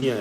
இனிய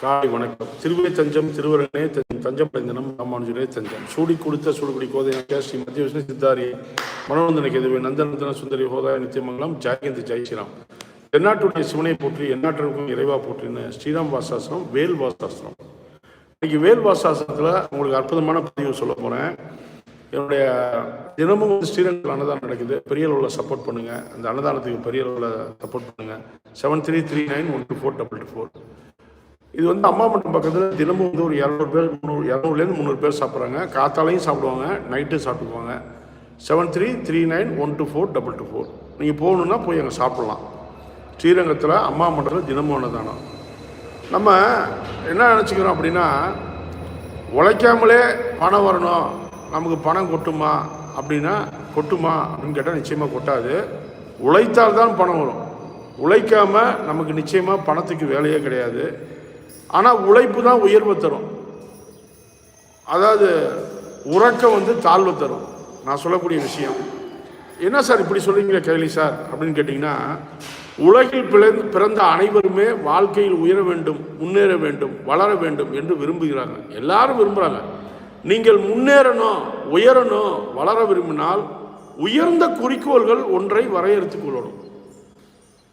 காலை வணக்கம். திருவே தஞ்சம் திருவரனே தஞ்சம் தஞ்சம் தினம் ராமானுஜரே தஞ்சம். சூடி கொடுத்த சூடுகுடி கோதையாக ஸ்ரீ மத்திய விஷ்ணு சித்தாரி மனோநந்தன எதுவே நந்தநந்தன சுந்தரி ஹோதாய நித்தியமங்கலம் ஜாயந்தி ஜெய் தென்னாட்டுடைய சிவனை போற்றி எந்நாட்டிற்கும் இறைவா போற்றின்னு ஸ்ரீராம் வாசாசனம் வேல் வாசாசனம் இன்னைக்கு வேல் வாசாசனத்தில் உங்களுக்கு அற்புதமான பதிவு சொல்ல போகிறேன் என்னுடைய தினமும் வந்து ஸ்ரீரங்கத்தில் அன்னதானம் நடக்குது. பெரிய அளவில் சப்போர்ட் பண்ணுங்க. அந்த அன்னதானத்துக்கு பெரிய அளவில் சப்போர்ட் பண்ணுங்க. Seven three three nine one two four double two four இது வந்து அம்மா மட்டும் பக்கத்தில் தினமும் வந்து ஒரு இரநூறு பேர் முந்நூறு இரநூறுலேருந்து முந்நூறு பேர் சாப்பிட்றாங்க. காத்தாலையும் சாப்பிடுவாங்க. நைட்டும் சாப்பிட்டுக்குவாங்க. Seven three three nine one two four double two four நீங்கள் போகணுன்னா போய் அங்கே சாப்பிட்லாம். ஸ்ரீரங்கத்தில் அம்மா மண்டலத்தில் தினமும் அன்னதானம். நம்ம என்ன நினச்சிக்கிறோம் அப்படின்னா உழைக்காமலே பணம் வரணும். நமக்கு பணம் கொட்டுமா அப்படின்னா கொட்டுமா அப்படின்னு கேட்டால் நிச்சயமாக கொட்டாது. உழைத்தால் தான் பணம் வரும். உழைக்காமல் நமக்கு நிச்சயமாக பணத்துக்கு வேலையே கிடையாது. ஆனால் உழைப்பு தான் உயர்வை தரும். அதாவது உறக்கம் வந்து தாழ்வு தரும். நான் சொல்லக்கூடிய விஷயம். என்ன சார் இப்படி சொல்கிறீங்களே கேலி சார் அப்படின்னு கேட்டிங்கன்னா உலகில் பிறந்த பிறந்த அனைவருமே வாழ்க்கையில் உயர வேண்டும் முன்னேற வேண்டும் வளர வேண்டும் என்று விரும்புகிறாங்க எல்லாரும் விரும்புகிறாங்க நீங்கள் முன்னேறணும் உயரணும் வளர விரும்பினால் உயர்ந்த குறிக்கோள்கள் ஒன்றை வரையறுத்துக் கொள்ளணும்.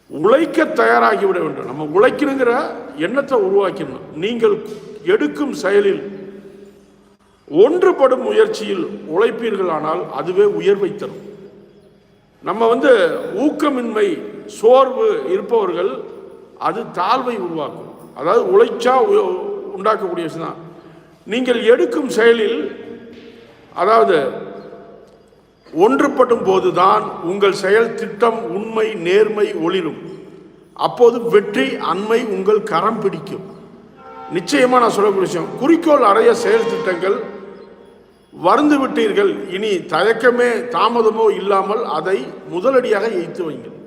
உழைக்க தயாராகி விட வேண்டும். நம்ம உழைக்கணுங்கிற எண்ணத்தை உருவாக்கணும் நீங்கள் எடுக்கும் செயலில் ஒன்றுபடும் முயற்சியில் உழைப்பீர்களானால் அதுவே உயர்வை தரும். நம்ம வந்து ஊக்கமின்மை சோர்வு இருப்பவர்கள் அது தாழ்வை உருவாக்கும். அதாவது உழைச்சா உ- உண்டாக்கக்கூடிய விஷயம் தான் நீங்கள் எடுக்கும் செயலில் அதாவது ஒன்றுபடும் போதுதான் உங்கள் செயல் திட்டம் உண்மை நேர்மை ஒளிரும். அப்போது வெற்றி அண்மை உங்கள் கரம் பிடிக்கும். நிச்சயமா நான் சொல்லக்கூடிய விஷயம். குறிக்கோள் அடைய செயல் திட்டங்கள் வருந்து விட்டீர்கள். இனி தயக்கமே தாமதமோ இல்லாமல் அதை முதலடியாக எய்த்து வைங்கள்.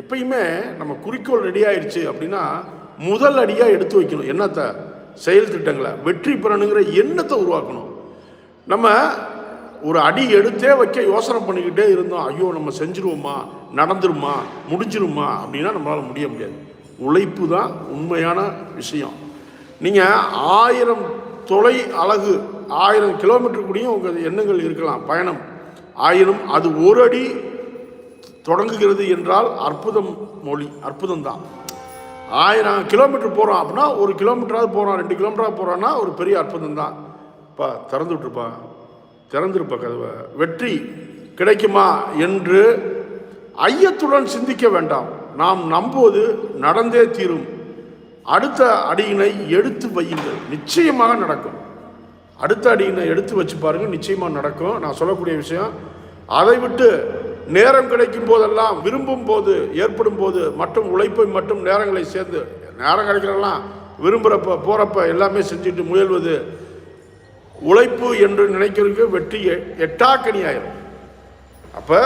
எப்பயுமே நம்ம குறிக்கோள் ரெடி ஆயிடுச்சு அப்படின்னா முதல் அடியாக எடுத்து வைக்கணும். என்னத்தை? செயல் திட்டங்களை வெற்றி பெறணுங்கிற எண்ணத்தை உருவாக்கணும். நம்ம ஒரு அடி எடுத்தே வைக்க யோசனை பண்ணிக்கிட்டே இருந்தோம். ஐயோ நம்ம செஞ்சிருவோமா? நடந்துருமா? முடிஞ்சிருமா? அப்படின்னா நம்மளால் முடிய முடியாது. உழைப்பு தான் உண்மையான விஷயம். நீங்கள் ஆயிரம் தொலை அழகு ஆயிரம் கிலோமீட்டர் கூடயும் உங்கள் எண்ணங்கள் இருக்கலாம். பயணம். ஆயிரம் அது ஒரு அடி தொடங்குகிறது என்றால் அற்புதம் மொழி அற்புதம் தான். ஆயிரம் கிலோமீட்டர் போகிறோம் அப்படின்னா ஒரு கிலோமீட்டராவது போகிறோம் ரெண்டு கிலோமீட்டராக போகிறோன்னா ஒரு பெரிய அற்புதம் தான். பா திறந்து விட்டுருப்பா. திறந்துருப்பா கதவை. வெற்றி கிடைக்குமா என்று ஐயத்துடன் சிந்திக்க வேண்டாம். நாம் நம்புவது நடந்தே தீரும். அடுத்த அடியினை எடுத்து வையுங்கள். நிச்சயமாக நடக்கும். அடுத்த அடியினை எடுத்து வச்சு பாருங்கள் நிச்சயமாக நடக்கும். நான் சொல்லக்கூடிய விஷயம் அதை விட்டு நேரம் கிடைக்கும் போதெல்லாம் விரும்பும் போது ஏற்படும் போது மற்றும் உழைப்பை மற்றும் நேரங்களை சேர்ந்து நேரம் கிடைக்கிறதெல்லாம் விரும்புகிறப்ப போகிறப்ப எல்லாமே செஞ்சுட்டு முயல்வது உழைப்பு என்று நினைக்கிறதுக்கு வெற்றி எ- எட்டாக்கணி ஆயிரும். அப்போ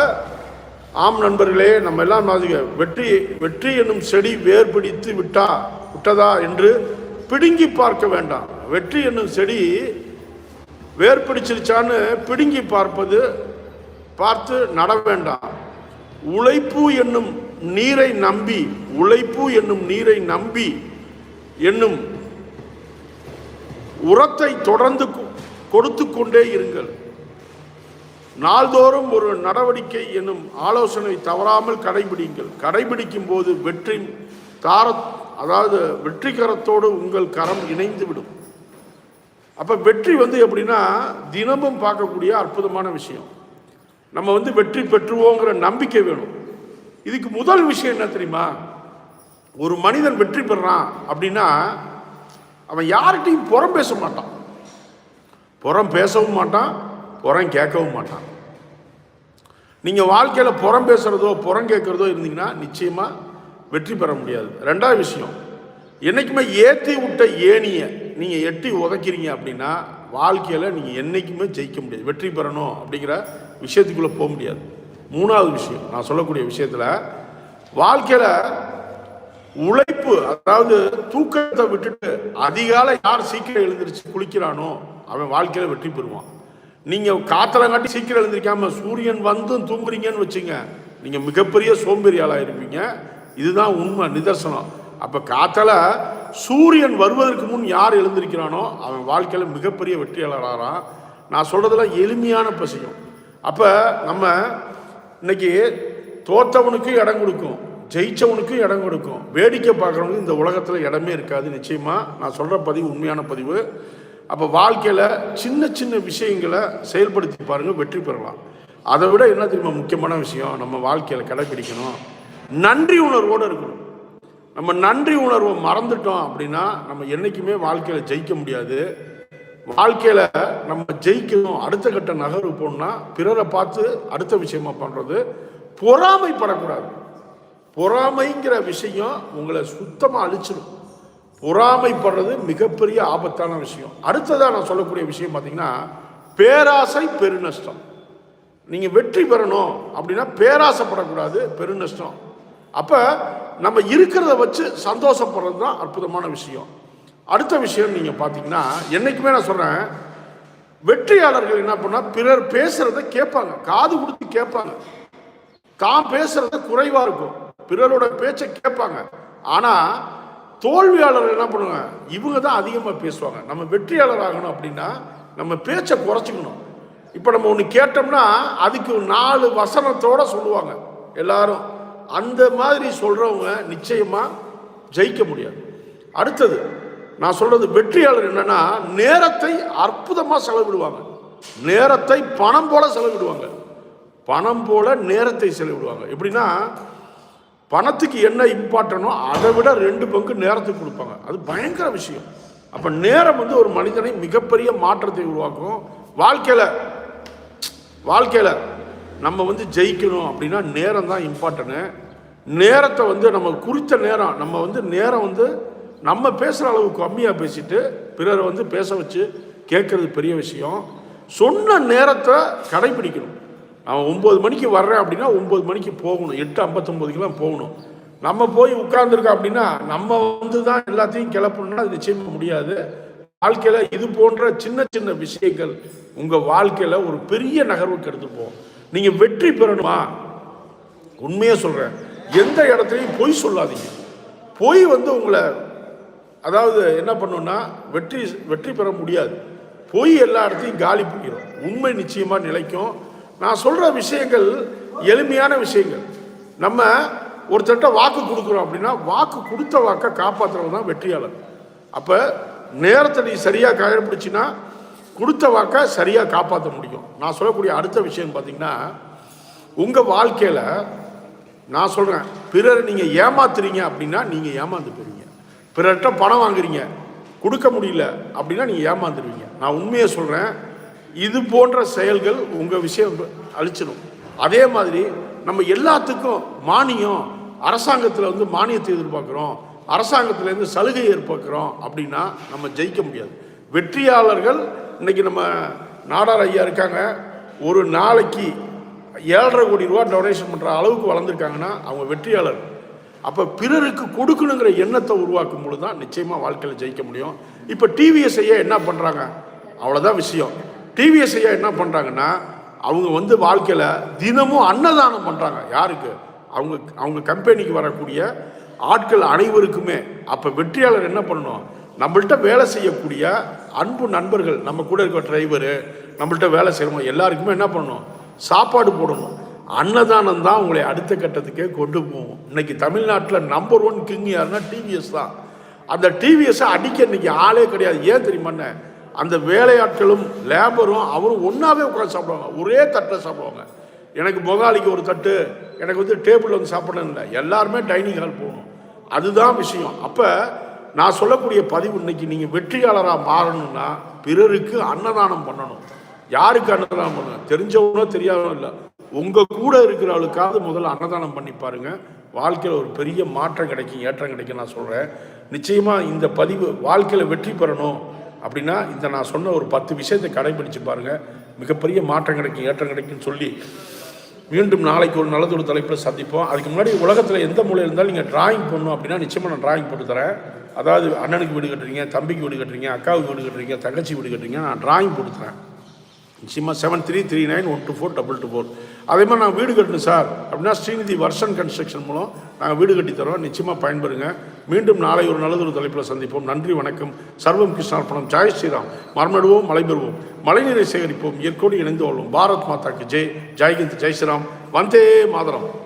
ஆம் நண்பர்களே நம்ம எல்லாம் வெற்றி வெற்றி என்னும் செடி வேர் பிடித்து விட்டா விட்டதா என்று பிடுங்கி பார்க்க வேண்டாம். வெற்றி என்னும் செடி வேர் பிடிச்சிருச்சான்னு பிடுங்கி பார்ப்பது பார்த்து நட வேண்டாம். உழைப்பு என்னும் நீரை நம்பி உழைப்பு என்னும் நீரை நம்பி என்னும் உரத்தை தொடர்ந்து கொ- கொடுத்து கொண்டே இருங்கள். நாள்தோறும் ஒரு நடவடிக்கை என்னும் ஆலோசனை தவறாமல் கடைபிடிங்கள். கடைபிடிக்கும் போது வெற்றி தார அதாவது வெற்றிகரத்தோடு உங்கள் கரம் இணைந்து விடும் வெற்றி வந்து எப்படின்னா தினமும் பார்க்கக்கூடிய அற்புதமான விஷயம். நம்ம வந்து வெற்றி பெற்றுவோங்கிற நம்பிக்கை வேணும். இதுக்கு முதல் விஷயம் என்ன தெரியுமா? ஒரு மனிதன் வெற்றி பெறான் அப்படின்னா அவன் யார்கிட்டையும் புறம் பேச மாட்டான். புறம் பேசவும் மாட்டான் புறம் கேட்கவும் மாட்டான். நீங்கள் வாழ்க்கையில் புறம் பேசுகிறதோ புறம் கேட்குறதோ இருந்தீங்கன்னா நிச்சயமாக வெற்றி பெற முடியாது. ரெண்டாவது விஷயம் என்றைக்குமே ஏற்றி விட்ட ஏணியை நீங்கள் எட்டி உதைக்கிறீங்க அப்படின்னா வாழ்க்கையில் நீங்கள் என்றைக்குமே ஜெயிக்க முடியாது. வெற்றி பெறணும் அப்படிங்கிற விஷயத்துக்குள்ளே போக முடியாது. மூணாவது விஷயம் நான் சொல்லக்கூடிய விஷயத்தில் வாழ்க்கையில் உழைப்பு அதாவது தூக்கத்தை விட்டுட்டு அதிகாலை யார் சீக்கிரம் எழுந்திரிச்சு குளிக்கிறானோ அவன் வாழ்க்கையில் வெற்றி பெறுவான். நீங்கள் காத்தல காட்டி சீக்கிரம் எழுந்திரிக்காம சூரியன் வந்தும் தூங்குறீங்கன்னு வச்சுங்க நீங்கள் மிகப்பெரிய சோம்பேறி ஆளாக இருப்பீங்க. இதுதான் உண்மை நிதர்சனம். அப்போ காத்தால சூரியன் வருவதற்கு முன் யார் எழுந்திருக்கிறானோ அவன் வாழ்க்கையில் மிகப்பெரிய வெற்றியாளராகிறான் நான் சொல்கிறதெல்லாம் எளிமையான பசியம் அப்போ நம்ம இன்னைக்கு தோற்றவனுக்கும் இடம் கொடுக்கும் ஜெயித்தவனுக்கும் இடம் கொடுக்கும் வேடிக்கை பார்க்குறவனுக்கு இந்த உலகத்தில் இடமே இருக்காது நிச்சயமாக நான் சொல்கிற பதிவு உண்மையான பதிவு. அப்போ வாழ்க்கையில் சின்ன சின்ன விஷயங்களை செயல்படுத்தி பாருங்கள் வெற்றி பெறலாம். அதை விட என்ன தெரியுமா முக்கியமான விஷயம்? நம்ம வாழ்க்கையில் கடைபிடிக்கணும் நன்றி உணர்வோடு இருக்கணும். நம்ம நன்றி உணர்வை மறந்துட்டோம் அப்படின்னா நம்ம என்றைக்குமே வாழ்க்கையில் ஜெயிக்க முடியாது. வாழ்க்கையில் நம்ம ஜெயிக்கணும் அடுத்த கட்ட நகர்வு போகணும்னா பிறரை பார்த்து அடுத்த விஷயமா பண்ணுறது பொறாமைப்படக்கூடாது. பொறாமைங்கிற விஷயம் உங்களை சுத்தமாக அழிச்சிடும் பொறாமைப்படுறது மிகப்பெரிய ஆபத்தான விஷயம். அடுத்ததாக நான் சொல்லக்கூடிய விஷயம் பார்த்தீங்கன்னா பேராசை பெருநஷ்டம். நீங்கள் வெற்றி பெறணும் அப்படின்னா பேராசைப்படக்கூடாது பெருநஷ்டம். அப்போ நம்ம இருக்கிறத வச்சு சந்தோஷப்படுறது தான் அற்புதமான விஷயம். அடுத்த விஷயம் நீங்கள் பார்த்தீங்கன்னா என்றைக்குமே நான் சொல்கிறேன் வெற்றியாளர்கள் என்ன பண்ணால் பிறர் பேசுகிறத கேட்பாங்க. காது கொடுத்து கேட்பாங்க. தான் பேசுகிறத குறைவாக இருக்கும். பிறரோட பேச்சை கேட்பாங்க. ஆனால் தோல்வியாளர்கள் என்ன பண்ணுவாங்க? இவங்க தான் அதிகமாக பேசுவாங்க. நம்ம வெற்றியாளர் ஆகணும் அப்படின்னா நம்ம பேச்சை குறைச்சிக்கணும். இப்போ நம்ம ஒன்று கேட்டோம்னா அதுக்கு நாலு வசனத்தோட சொல்லுவாங்க. எல்லாரும் அந்த மாதிரி சொல்கிறவங்க நிச்சயமாக ஜெயிக்க முடியாது. அடுத்தது நான் சொல்றது வெற்றியாளர் என்னன்னா நேரத்தை அற்புதமாக செலவிடுவாங்க. நேரத்தை பணம் போல செலவிடுவாங்க. பணம் போல நேரத்தை செலவிடுவாங்க. எப்படின்னா பணத்துக்கு என்ன இம்பார்ட்டனோ அதை விட ரெண்டு பங்கு நேரத்துக்கு கொடுப்பாங்க. அது பயங்கர விஷயம். அப்போ நேரம் வந்து ஒரு மனிதனை மிகப்பெரிய மாற்றத்தை உருவாக்கும். வாழ்க்கையில் வாழ்க்கையில் நம்ம வந்து ஜெயிக்கணும் அப்படின்னா நேரம் தான் இம்பார்ட்டனு நேரத்தை வந்து நம்ம குறித்த நேரம் நம்ம வந்து நேரம் வந்து நம்ம பேசுகிற அளவு கம்மியாக பேசிட்டு பிறரை வந்து பேச வச்சு கேட்குறது பெரிய விஷயம். சொன்ன நேரத்தை கடைபிடிக்கணும். நான் ஒம்பது மணிக்கு வர்றேன் அப்படின்னா ஒம்பது மணிக்கு போகணும். எட்டு ஐம்பத்தொம்போதுக்கெலாம் போகணும். நம்ம போய் உட்கார்ந்துருக்கோம் அப்படின்னா நம்ம வந்து தான் எல்லாத்தையும் கிளப்பணும்னா அது நிச்சயமாக முடியாது. வாழ்க்கையில் இது போன்ற சின்ன சின்ன விஷயங்கள் உங்கள் வாழ்க்கையில் ஒரு பெரிய நகர்வுக்கு எடுத்துப்போம் நீங்கள் வெற்றி பெறணுமா? உண்மையாக சொல்கிறேன் எந்த இடத்துலையும் பொய் சொல்லாதீங்க. பொய் வந்து உங்களை அதாவது என்ன பண்ணுன்னா வெற்றி வெற்றி பெற முடியாது. போய் எல்லா இடத்தையும் காலி பண்ணிடும் உண்மை நிச்சயமாக நிலைக்கும். நான் சொல்கிற விஷயங்கள் எளிமையான விஷயங்கள். நம்ம ஒருத்தட்ட வாக்கு கொடுக்குறோம் அப்படின்னா வாக்கு கொடுத்த வாக்கை காப்பாற்றுறது தான் வெற்றியாளர். அப்போ நேரத்தை நீ சரியாக கடைப்பிடிச்சின்னா கொடுத்த வாக்கை சரியாக காப்பாற்ற முடியும். நான் சொல்லக்கூடிய அடுத்த விஷயம் பார்த்தீங்கன்னா உங்கள் வாழ்க்கையில் நான் சொல்கிறேன் பிறர் நீங்கள் ஏமாத்துறீங்க அப்படின்னா நீங்கள் ஏமாந்து போறீங்க பிறர்கிட்ட பணம் வாங்குறீங்க. கொடுக்க முடியல அப்படின்னா நீங்கள் ஏமாந்துருவீங்க. நான் உண்மையை சொல்கிறேன் இது போன்ற செயல்கள் உங்கள் விஷயம் அழிச்சிடும் அதே மாதிரி நம்ம எல்லாத்துக்கும் மானியம் அரசாங்கத்தில் வந்து மானியத்தை எதிர்பார்க்குறோம். அரசாங்கத்திலேருந்து சலுகை எதிர்பார்க்குறோம் அப்படின்னா நம்ம ஜெயிக்க முடியாது. வெற்றியாளர்கள் இன்னைக்கு நம்ம நாடார் ஐயா இருக்காங்க. ஒரு நாளைக்கு ஏழரை கோடி ரூபா டொனேஷன் பண்ணுற அளவுக்கு வளர்ந்துருக்காங்கன்னா அவங்க வெற்றியாளர் அப்போ பிறருக்கு கொடுக்கணுங்கிற எண்ணத்தை உருவாக்கும் பொழுது தான் நிச்சயமாக வாழ்க்கையில் ஜெயிக்க முடியும். இப்போ டிவிஎஸ் ஐயா என்ன பண்ணுறாங்க அவ்வளோதான் விஷயம். டிவிஎஸ் ஐயா என்ன பண்ணுறாங்கன்னா அவங்க வந்து வாழ்க்கையில் தினமும் அன்னதானம் பண்ணுறாங்க யாருக்கு? அவங்க அவங்க கம்பெனிக்கு வரக்கூடிய ஆட்கள் அனைவருக்குமே. அப்போ வெற்றியாளர் என்ன பண்ணணும்? நம்மள்ட்ட வேலை செய்யக்கூடிய அன்பு நண்பர்கள் நம்ம கூட இருக்க டிரைவரு நம்மள்ட்ட வேலை செய்கிறவங்க எல்லாருக்குமே என்ன பண்ணணும்? சாப்பாடு போடணும். அன்னதானம் தான் உங்களை அடுத்த கட்டத்துக்கே கொண்டு போகும். இன்னைக்கு தமிழ்நாட்டில் நம்பர் ஒன் கிங் யாருன்னா டிவிஎஸ் தான். அந்த டிவிஎஸ்ஸை அடிக்க இன்னைக்கு ஆளே கிடையாது. ஏன் தெரியுமாண்ணே அந்த வேலையாட்களும் லேபரும் அவரும் ஒன்றாவே உட்காந்து சாப்பிடுவாங்க. ஒரே தட்டில் சாப்பிடுவாங்க. எனக்கு முகாலிக்கு ஒரு தட்டு எனக்கு வந்து டேபிள் வந்து சாப்பிடணும் இல்லை. எல்லாருமே டைனிங் ஹால் போகணும். அதுதான் விஷயம். அப்போ நான் சொல்லக்கூடிய பதிவு இன்னைக்கு நீங்கள் வெற்றியாளராக மாறணும்னா பிறருக்கு அன்னதானம் பண்ணணும். யாருக்கு அன்னதானம் பண்ணணும்? தெரிஞ்சவனோ தெரியாதவனோ இல்லை. உங்கள் கூட இருக்கிறவளுக்காவது முதல்ல அன்னதானம் பண்ணி பாருங்க. வாழ்க்கையில் ஒரு பெரிய மாற்றம் கிடைக்கும் ஏற்றம் கிடைக்கும் நான் சொல்கிறேன் நிச்சயமாக இந்த பதிவு வாழ்க்கையில் வெற்றி பெறணும் அப்படின்னா இந்த நான் சொன்ன ஒரு பத்து விஷயத்தை கடைபிடிச்சு பாருங்கள் மிகப்பெரிய மாற்றம் கிடைக்கும் ஏற்றம் கிடைக்கும்னு சொல்லி மீண்டும் நாளைக்கு ஒரு நல்லதொரு தலைப்பில் சந்திப்போம். அதுக்கு முன்னாடி உலகத்தில் எந்த மூலையில் இருந்தாலும் நீங்கள் டிராயிங் பண்ணணும் அப்படின்னா நிச்சயமாக நான் டிராயிங் போட்டு தரேன். அதாவது அண்ணனுக்கு வீடு கட்டுறீங்க தம்பிக்கு வீடு கட்டுறீங்க அக்காவுக்கு வீடு கட்டுறீங்க தங்கச்சி வீடு கட்டுறீங்க நான் டிராயிங் போட்டு தரேன். நிச்சயமாக seven three three nine one two four double two four அதே மாதிரி நான் வீடு கட்டணும் சார் அப்படின்னா ஸ்ரீநிதி வர்ஷன் கன்ஸ்ட்ரக்ஷன் மூலம் நாங்கள் வீடு கட்டி தரோம். நிச்சயமாக பயன்பெறுங்க. மீண்டும் நாளை ஒரு நல்லதொரு தலைப்பில் சந்திப்போம். நன்றி வணக்கம். சர்வம் கிருஷ்ணார்ப்பணம் ஜெய் ஸ்ரீராம். மரமிடுவோம் மழை பெறுவோம் மழைநீரை சேகரிப்போம். இயற்கோடு இணைந்து வாழ்வோம். பாரத் மாதாக்கு ஜெய். ஜெய்ஹிந்த் ஜெய் ஸ்ரீராம். வந்தே மாதரம்.